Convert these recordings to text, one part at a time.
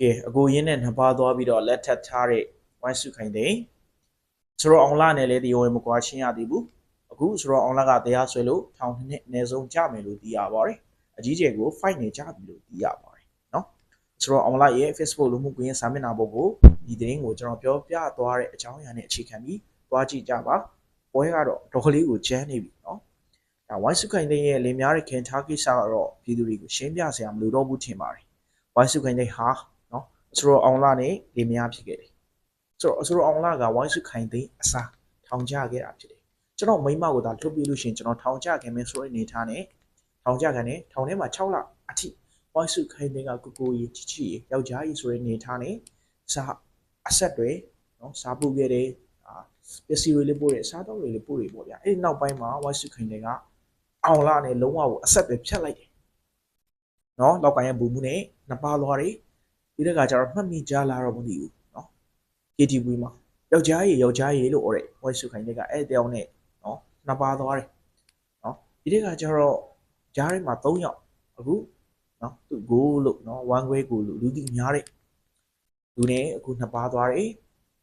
ကဲအကိုရင်းနဲ့နှစ်ပါးသွားပြီးတော့လက်ထပ်ထားတဲ့ဝိုင်းစုခိုင်တဲ့ဆိုတော့အောင်လာနဲ့လည်းတရားဝင်မကွာရှင်းရသေးဘူးအခုဆိုတော့အောင်လာကတရားဆွဲလို့ထောင်နှစ်အနည်းဆုံးကြမယ်လို့သိရပါတယ်အကြီးကျယ်ကို fight နေကြပြီလို့သိရပါတယ်နော်ဆိုတော့အောင်လာရဲ့ Facebook လူမှုကွန်ရက်စာမျက်နှာပေါ်ကိုဒီသတင်းကိုကျွန်တော်ပြောပြသွားတဲ့အကြောင်းအရာနဲ့အခြေခံပြီးတွားကြည့်ကြပါပွဲကတော့ဒေါ်လေးကိုကျန်းနေပြီနော်ဒါဝိုင်းစုခိုင်တဲ့ရဲ့လင်များတဲ့ခင်ထားကိစ္စကတော့ပြည်သူတွေကိုရှင်းပြစရာမလိုတော့ဘူးထင်ပါတယ်ဝိုင်းစုခိုင်တဲ့ဟာ ဆိုတော့အောင်လာနဲ့လေမယားဖြစ်ခဲ့တယ်ဆိုတော့ဆိုတော့အောင်လာကဝိုင်းစုခိုင်သိန်းအစားထောင်ချခဲ့တာဖြစ်တယ်ကျွန်တော်မိမကိုသာလွတ်ပြီးလို့ရှိရင်ကျွန်တော်ထောင်ချခဲ့မယ်ဆိုတဲ့အနေထားနဲ့ထောင်ချခံတယ်ထောင်ထဲမှာ6လအထိဝိုင်းစုခိုင်သိန်းကကိုကိုကြီးချစ်ချစ်ရေယောက်ျားကြီးဆိုတဲ့အနေထားနဲ့စာအဆက်တွေနော်စာပုတ်ခဲ့တယ်အာပစ္စည်းတွေလေးပို့တယ်စားတော့တွေလေးပို့တယ်ပေါ့ဗျာအဲ့ဒီနောက်ပိုင်းမှာဝိုင်းစုခိုင်သိန်းကအောင်လာနဲ့လုံးဝကိုအဆက်ပဲဖြတ်လိုက်တယ်နော်လောက်ကန်ရဲ့ဘူမှုနဲ့နှစ်ပါးသွားတ ပြီးတဲ့ခါကျတော့မှတ်မိကြလားတော့မသိဘူးနော် KTV မှာယောက်ျားကြီးယောက်ျားကြီးလို့ order ဝိုင်းစုခိုင်းတဲ့ကအဲ့တောင်နဲ့နော်နှစ်ပါသွားတယ်နော်ပြီးတဲ့ခါကျတော့ဂျားထဲမှာ၃ယောက်အခုနော်သူဂိုးလို့နော်ဝမ်ခွဲကိုလို့လူတိများတဲ့လူနဲ့အခုနှစ်ပါသွားတယ်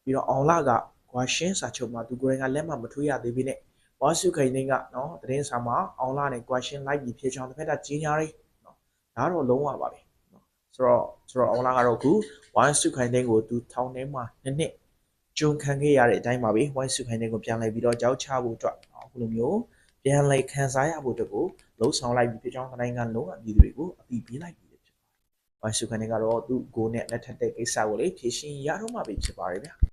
ပြီးတော့အောင်လာကကွာရှင်းစာချုပ်မှာသူကိုယ်တိုင်ကလက်မှတ်မထိုးရသေးဘူးနဲ့ဝါစုခိုင်နှင်းကနော်တရင်စာမှာအောင်လာနဲ့ကွာရှင်းလိုက်ပြီးဖြေချောင်းတစ်ဖက်တည်းကြီးညာတယ်နော်ဒါတော့လုံးဝပါပဲ ဆိုတော့ဆိုတော့အောင်လာကတော့အခုဝိုင်းစုခိုင်တဲ့ကိုသူထောင်ထဲမှာနှစ်နှစ်ကျုံခံခဲ့ရတဲ့အတိုင်းပါပဲဝိုင်းစုခိုင်တဲ့ကိုပြန်လဲပြီးတော့ကြောက်ချဖို့အတွက်အခုလိုမျိုးပြန်လဲခံစားရဖို့အတွက်ကိုလှုံ့ဆော်လိုက်ပြီးဖြစ်ကြောင်းနိုင်ငံလုံးအပြည်သူတွေကိုအပီးပေးလိုက်ပြီးဖြစ်ပါတယ်ဝိုင်းစုခိုင်တဲ့ကတော့သူ့ကိုနဲ့လက်ထပ်တဲ့ကိစ္စကိုလေဖြေရှင်းရတော့မှပဲဖြစ်ပါတယ်ဗျာ